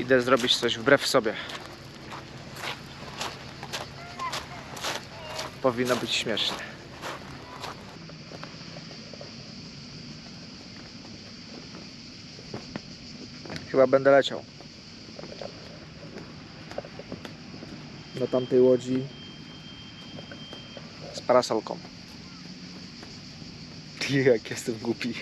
Idę zrobić coś wbrew sobie. Powinno być śmiesznie. Chyba będę leciał. Do tamtej łodzi z parasolką. Jak jestem głupi.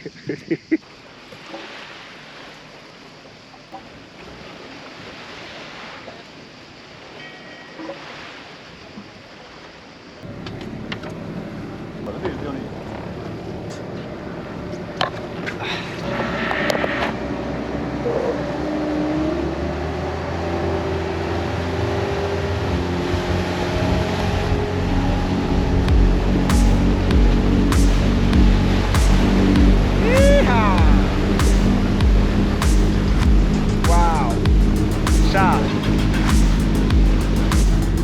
Szal.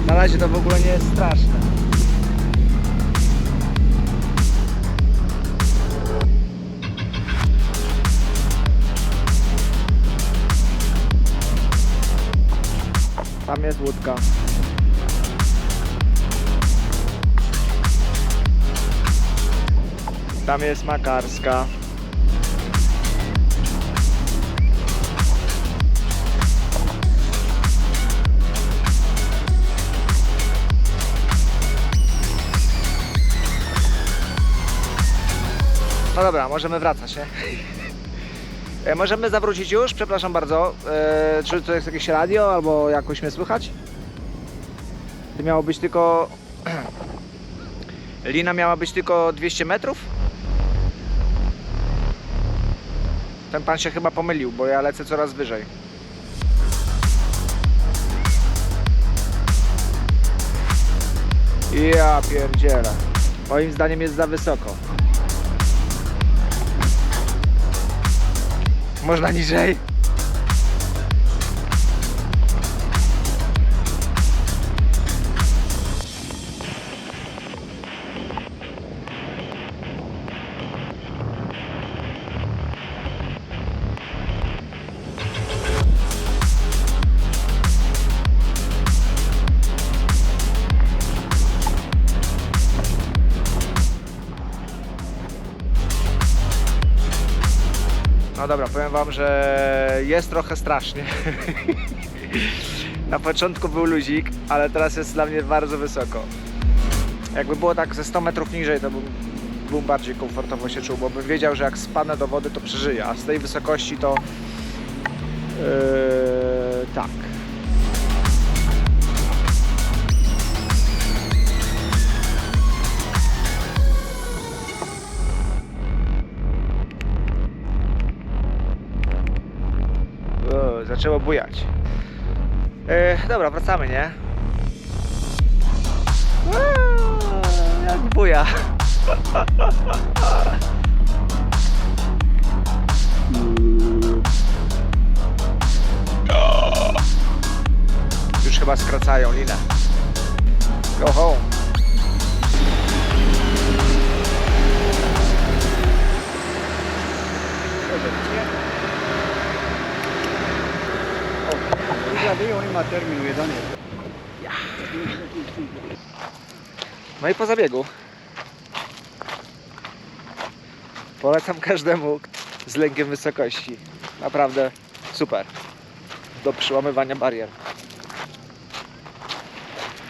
Na razie to w ogóle nie jest straszne. Tam jest łódka. Tam jest makarska. No dobra, możemy wracać, nie? E, Możemy zawrócić już, przepraszam bardzo. E, czy to jest jakieś radio albo jakoś mnie słychać? To miało być tylko... Lina miała być tylko 200 metrów? Ten pan się chyba pomylił, bo ja lecę coraz wyżej. Ja pierdzielę. Moim zdaniem jest za wysoko. Można niżej? No dobra, powiem wam, że jest trochę strasznie. Na początku był luzik, ale teraz jest dla mnie bardzo wysoko. Jakby było tak ze 100 metrów niżej, to bym, bym bardziej komfortowo się czuł, bo bym wiedział, że jak spadnę do wody, to przeżyję, a z tej wysokości to yy, tak. Zaczęło bujać. E, dobra, wracamy, nie? Uuu, jak buja. Już chyba skracają linę. Go home. No i po zabiegu. Polecam każdemu z lękiem wysokości. Naprawdę super. Do przełamywania barier.